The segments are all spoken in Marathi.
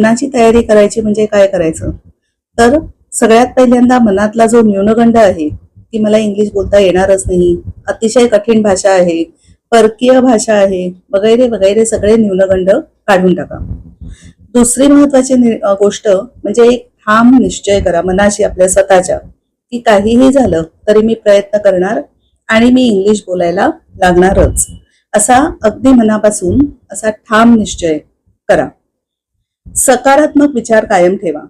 मनाची तयारी करायची म्हणजे काय करायचं? तर सगळ्यात पहिल्यांदा मनातला जो न्यूनगंड आहे ती मला इंग्लिश बोलता येणारच नाही. अतिशय कठीण भाषा आहे परकीय भाषा आहे वगैरे वगैरे सगळे न्यूनगंड काढून टाका. दुसरी महत्वाची गोष्ट म्हणजे एक ठाम निश्चय करा मनाशी आपल्या स्वतःच्या की काहीही झालं तरी मी प्रयत्न करणार आणि मी इंग्लिश बोलायला लागणारच. असा अगदी मनापासून असा ठाम निश्चय करा. सकारात्मक विचार कायम ठेवा.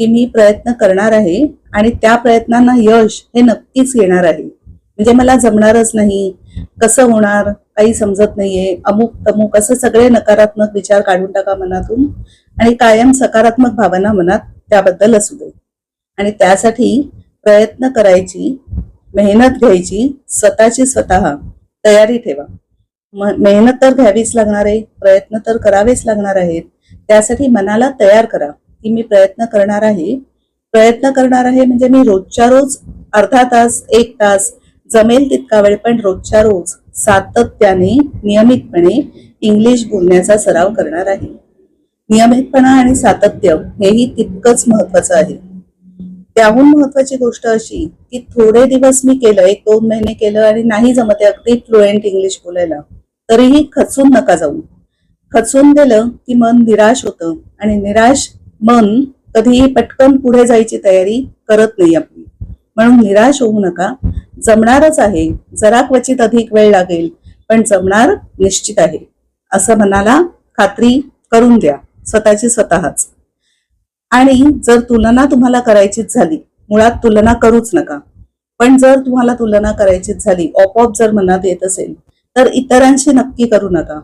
की मी प्रयत्न करणार आहे आणि त्या प्रयत्नांना यश हे नक्कीच येणार आहे. म्हणजे मला जमणारच नाही कसं होणार काही समजत नाहीये. अमुक तमुक असं सगळे नकारात्मक विचार काढून टाका मनातून आणि कायम सकारात्मक भावना मनात त्याबद्दल असू दे. आणि त्यासाठी प्रयत्न करायची मेहनत घ्यायची स्वतःची स्वतः तयारी ठेवा. मेहनत तर घ्यावीच लागणार आहे प्रयत्न तर करावेच लागणार आहेत त्यासाठी मनाला तयार करा की मी प्रयत्न करणार आहे. प्रयत्न करणार आहे म्हणजे मी रोजच्या रोज अर्धा तास एक तास जमेल तितका वेळ पण रोजच्या रोज सातत्याने नियमितपणे इंग्लिश बोलण्याचा सराव करणार आहे. नियमितपणा आणि सातत्य हेही तितकंच महत्वाचं आहे. त्याहून महत्वाची गोष्ट अशी की थोडे दिवस मी केलं एक दोन महिने केलं आणि नाही जमते अगदी फ्लुएंट इंग्लिश बोलायला तरीही खचून नका जाऊ. खचून गेलं की मन निराश होतं. आणि निराश मन कधीही पटकन पुढे जायची तयारी करत नाही आपली. म्हणून निराश होऊ नका. जमणारच आहे. जरा क्वचित अधिक वेळ लागेल पण जमणार निश्चित आहे. असं मनाला खात्री करून द्या. स्वतःची स्वतःच. आणि जर तुलना तुम्हाला करायचीच झाली मुळात तुलना करूच नका. पण जर तुम्हाला तुलना करायचीच झाली ऑपऑप जर मनात येत असेल तर इतरांशी नक्की करू नका.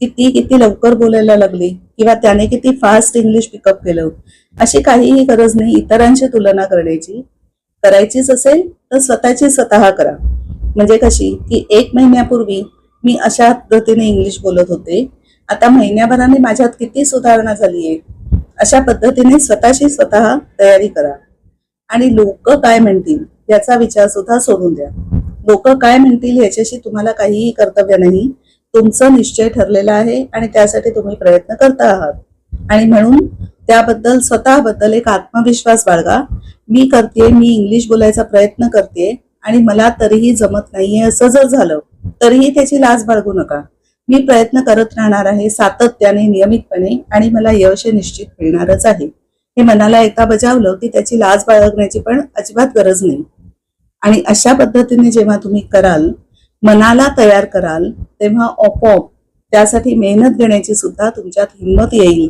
की ती किती लवकर बोलायला लागली किंवा त्याने किती फास्ट इंग्लिश पिकअप केलं? अशी काहीही गरज नाही इतरांशी तुलना करण्याची. करायचीच असेल तर स्वतःची स्वतः करा. म्हणजे कशी? की एक महिन्यापूर्वी मी अशा पद्धतीने इंग्लिश बोलत होते. आता महिन्याभराने माझ्यात किती सुधारणा झाली आहे? अशा पद्धतीने स्वतःशी स्वतः तयारी करा. आणि लोक काय म्हणतील याचा विचार सुद्धा सोडून द्या. लोक काय म्हणतील याच्याशी तुम्हाला काहीही कर्तव्य नाही. तुमचं निश्चय ठरलेला आहे आणि त्यासाठी तुम्ही प्रयत्न करता आहात. आणि म्हणून त्याबद्दल स्वतःबद्दल एक आत्मविश्वास बाळगा. मी करते मी इंग्लिश बोलायचा प्रयत्न करते आणि मला तरीही जमत नाहीये असं जर झालं तरीही त्याची लाज बाळगू नका. मी प्रयत्न करत राहणार आहे सातत्याने नियमितपणे आणि मला यश हे निश्चित मिळणारच आहे. हे मनाला एकदा बजावलं की त्याची लाज बाळगण्याची पण अजिबात गरज नाही. आणि अशा पद्धतीने जेव्हा तुम्ही कराल मनाला तयार कराल तेव्हा आपोआप त्यासाठी मेहनत घेण्याची सुद्धा तुमच्यात हिंमत येईल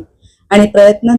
आणि प्रयत्न